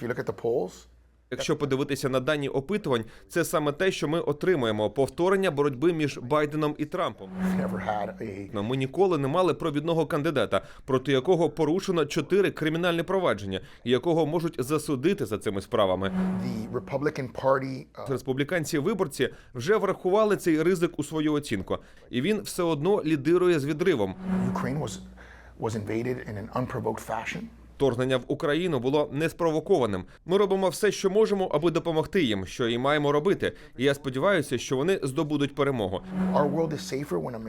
if you look at the polls, Якщо подивитися на дані опитувань, це саме те, що ми отримуємо: повторення боротьби між Байденом і Трампом. Ну, Ми ніколи не мали провідного кандидата, проти якого порушено чотири кримінальні провадження, і якого можуть засудити за цими справами. Uh, Республіканці виборці вже врахували цей ризик у свою оцінку, і він все одно лідирує з відривом. Invaded in an unprovoked fashion. Вторгнення в Україну було неспровокованим. Ми робимо все, що можемо, аби допомогти їм, що і маємо робити. І я сподіваюся, що вони здобудуть перемогу.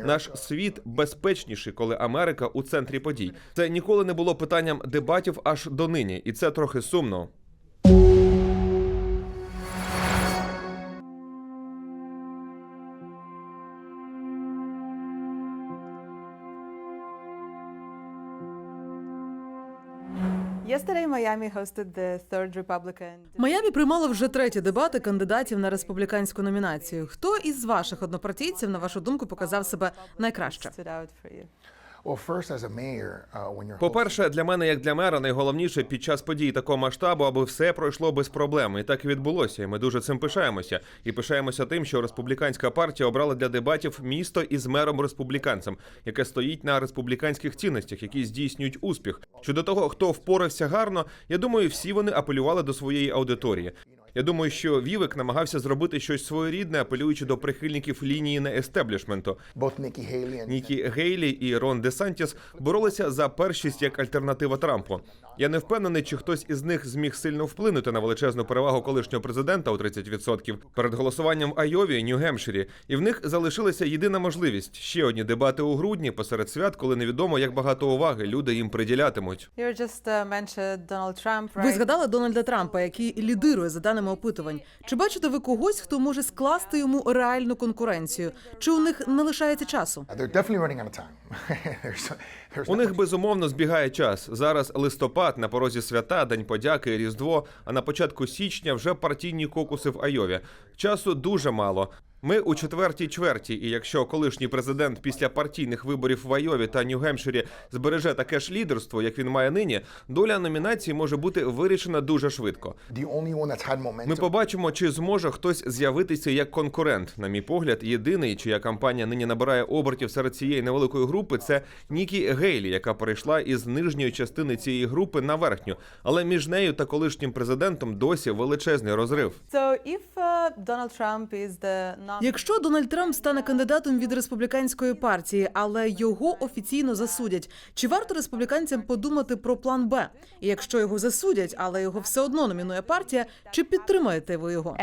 Наш світ безпечніший, коли Америка у центрі подій. Це ніколи не було питанням дебатів аж до нині, і це трохи сумно. Майамі приймала вже треті дебати кандидатів на республіканську номінацію. Хто із ваших однопартійців, на вашу думку, показав себе найкраще? Uh, you're По-перше, для мене, як для мера, найголовніше під час подій такого масштабу, аби все пройшло без проблем. І так і відбулося. І ми дуже цим пишаємося. І пишаємося тим, що республіканська партія обрала для дебатів місто із мером республіканцем, яке стоїть на республіканських цінностях, які здійснюють успіх. Щодо того, хто впорався гарно, я думаю, всі вони апелювали до своєї аудиторії. Я думаю, що Вівик намагався зробити щось своєрідне, апелюючи до прихильників лінії не естеблішменту. Нікі Гейлі і Рон Десантіс боролися за першість як альтернатива Трампу. Я не впевнений, чи хтось із них зміг сильно вплинути на величезну перевагу колишнього президента у 30% перед голосуванням в Айові і Нью-Гемпширі. І в них залишилася єдина можливість ще одні дебати у грудні посеред свят, коли невідомо, як багато уваги люди їм приділятимуть. Uh? Ви згадали Дональда Трампа, який лідирує за даними опитувань. Чи бачите ви когось, хто може скласти йому реальну конкуренцію? Чи у них не лишається часу? there's У них безумовно збігає час. Зараз листопад на порозі свята, День подяки, Різдво. А на початку січня вже партійні кокуси в Айові. Часу дуже мало. Ми у четвертій чверті, і якщо колишній президент після партійних виборів в Айові та Нью-Гемпширі збереже таке ж лідерство, як він має нині, доля номінації може бути вирішена дуже швидко. Ми побачимо, чи зможе хтось з'явитися як конкурент. На мій погляд, єдиний, чия кампанія нині набирає обертів серед цієї невеликої групи, це Нікі Гейлі, яка перейшла із нижньої частини цієї групи на верхню. Але між нею та колишнім президентом досі величезний розрив. So if uh, Якщо Дональд Трамп стане кандидатом від республіканської партії, але його офіційно засудять, чи варто республіканцям подумати про план Б? І якщо його засудять, але його все одно номінує партія, чи підтримаєте ви його?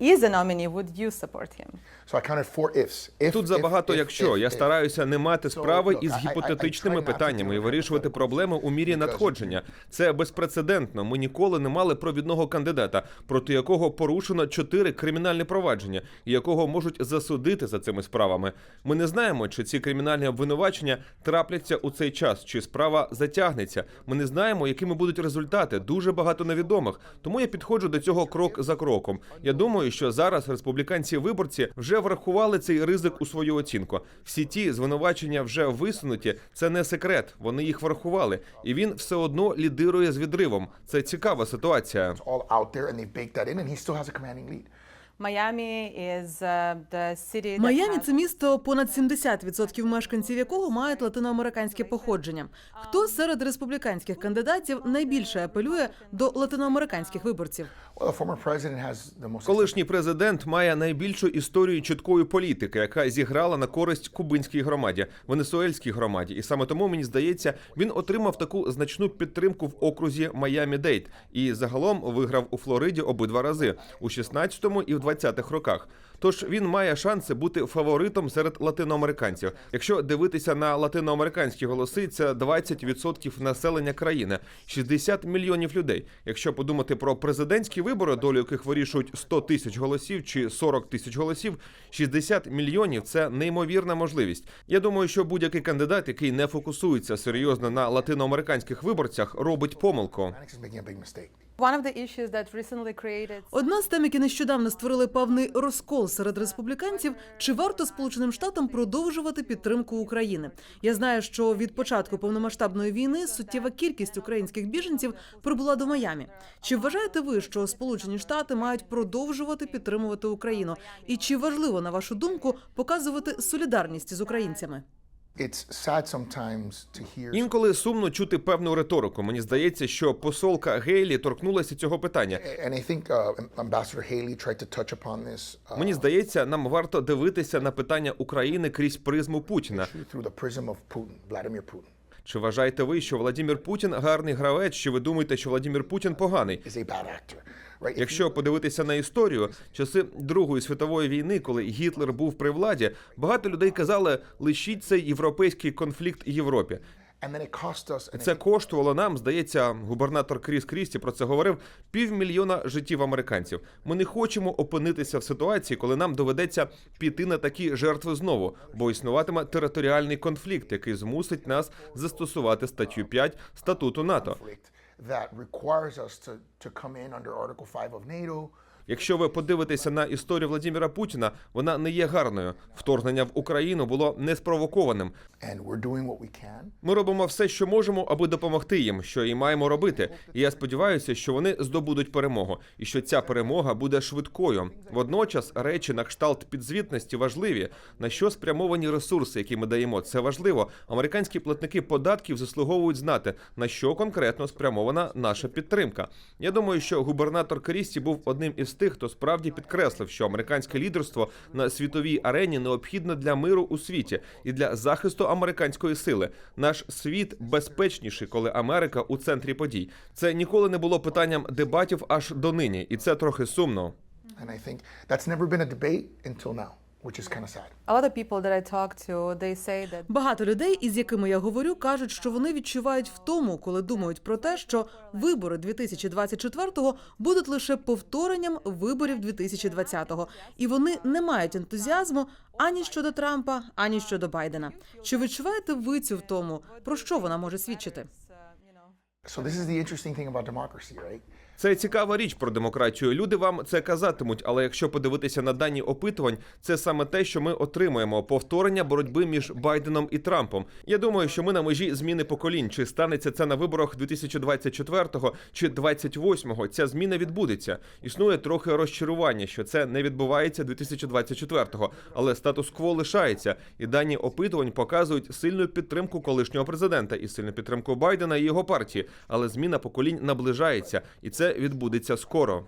Is a nominee, would you support him? So I counted four ifs. If, Тут забагато if, якщо. if, Я if. стараюся не мати справи look, із I- I- I гіпотетичними питаннями і вирішувати проблеми у мірі надходження. Це безпрецедентно. Ми ніколи не мали провідного кандидата, проти якого порушено чотири кримінальні провадження, і якого можуть засудити за цими справами. Ми не знаємо, чи ці кримінальні обвинувачення трапляться у цей час, чи справа затягнеться. Ми не знаємо, якими будуть результати. Дуже багато невідомих. Тому я підходжу до цього крок за кроком. Я думаю, що зараз республіканці виборці вже врахували цей ризик у свою оцінку. Всі ті звинувачення вже висунуті. Це не секрет. Вони їх врахували, і він все одно лідирує з відривом. Це цікава ситуація. Is uh, Майамі це місто, понад 70% мешканців якого мають латиноамериканське походження. Хто серед республіканських кандидатів найбільше апелює до латиноамериканських виборців? Колишній президент має найбільшу історію чіткої політики, яка зіграла на користь кубинській громаді, венесуельській громаді, і саме тому мені здається, він отримав таку значну підтримку в окрузі Майами Дейт і загалом виграв у Флориді обидва рази у 16-му і в 20-х роках. Тож він має шанси бути фаворитом серед латиноамериканців. Якщо дивитися на латиноамериканські голоси, це 20% населення країни, 60 мільйонів людей. Якщо подумати про президентські вибори, долю яких вирішують 100 тисяч голосів чи 40 тисяч голосів, 60 мільйонів це неймовірна можливість. Я думаю, що будь-який кандидат, який не фокусується серйозно на латиноамериканських виборцях, робить помилку. Одна з тем, які нещодавно створили певний розкол серед республіканців, чи варто Сполученим Штатам продовжувати підтримку України? Я знаю, що від початку повномасштабної війни суттєва кількість українських біженців прибула до Майамі. Чи вважаєте ви, що Сполучені Штати мають продовжувати підтримувати Україну? І чи важливо на вашу думку показувати солідарність з українцями? Інколи сумно чути певну риторику. Мені здається, що посолка Гейлі торкнулася цього питання. uh, uh, Мені здається, нам варто дивитися на питання України крізь призму Путіна. Чи вважаєте ви, що Владимир Путін гарний гравець? Чи ви думаєте, що Владимир Путін поганий? Якщо подивитися на історію, часи Другої світової війни, коли Гітлер був при владі, багато людей казали, лишіть цей європейський конфлікт Європі. Це коштувало нам, здається, губернатор Кріс Крісті про це говорив півмільйона життів американців. Ми не хочемо опинитися в ситуації, коли нам доведеться піти на такі жертви знову, бо існуватиме територіальний конфлікт, який змусить нас застосувати статтю 5 статуту НАТО. that requires us to, to come in under Article 5 of NATO. Якщо ви подивитеся на історію Владимира Путіна, вона не є гарною. Вторгнення в Україну було неспровокованим. Ми робимо все, що можемо, аби допомогти їм, що і маємо робити. І я сподіваюся, що вони здобудуть перемогу, і що ця перемога буде швидкою. Водночас речі на кшталт підзвітності важливі. На що спрямовані ресурси, які ми даємо, це важливо. Американські платники податків заслуговують знати, на що конкретно спрямована наша підтримка. Я думаю, що губернатор Крісті був одним із тих, хто справді підкреслив, що американське лідерство на світовій арені необхідно для миру у світі і для захисту американської сили. Наш світ безпечніший, коли Америка у центрі подій. Це ніколи не було питанням дебатів аж до нині, і це трохи сумно. And I think which is kind of sad. a lot of people that I talk to, they say that Багато людей, із якими я говорю, кажуть, що вони відчувають втому, коли думають про те, що вибори 2024-го будуть лише повторенням виборів 2020-го. і вони не мають ентузіазму ані щодо Трампа, ані щодо Байдена. Чи відчуваєте ви цю втому? Про що вона може свідчити? So this is the interesting thing about democracy, right? Це цікава річ про демократію. Люди вам це казатимуть, але якщо подивитися на дані опитувань, це саме те, що ми отримуємо повторення боротьби між Байденом і Трампом. Я думаю, що ми на межі зміни поколінь. Чи станеться це на виборах 2024-го чи 28-го, Ця зміна відбудеться. Існує трохи розчарування, що це не відбувається 2024-го, але статус-кво лишається, і дані опитувань показують сильну підтримку колишнього президента і сильну підтримку Байдена і його партії. Але зміна поколінь наближається, і це відбудеться скоро.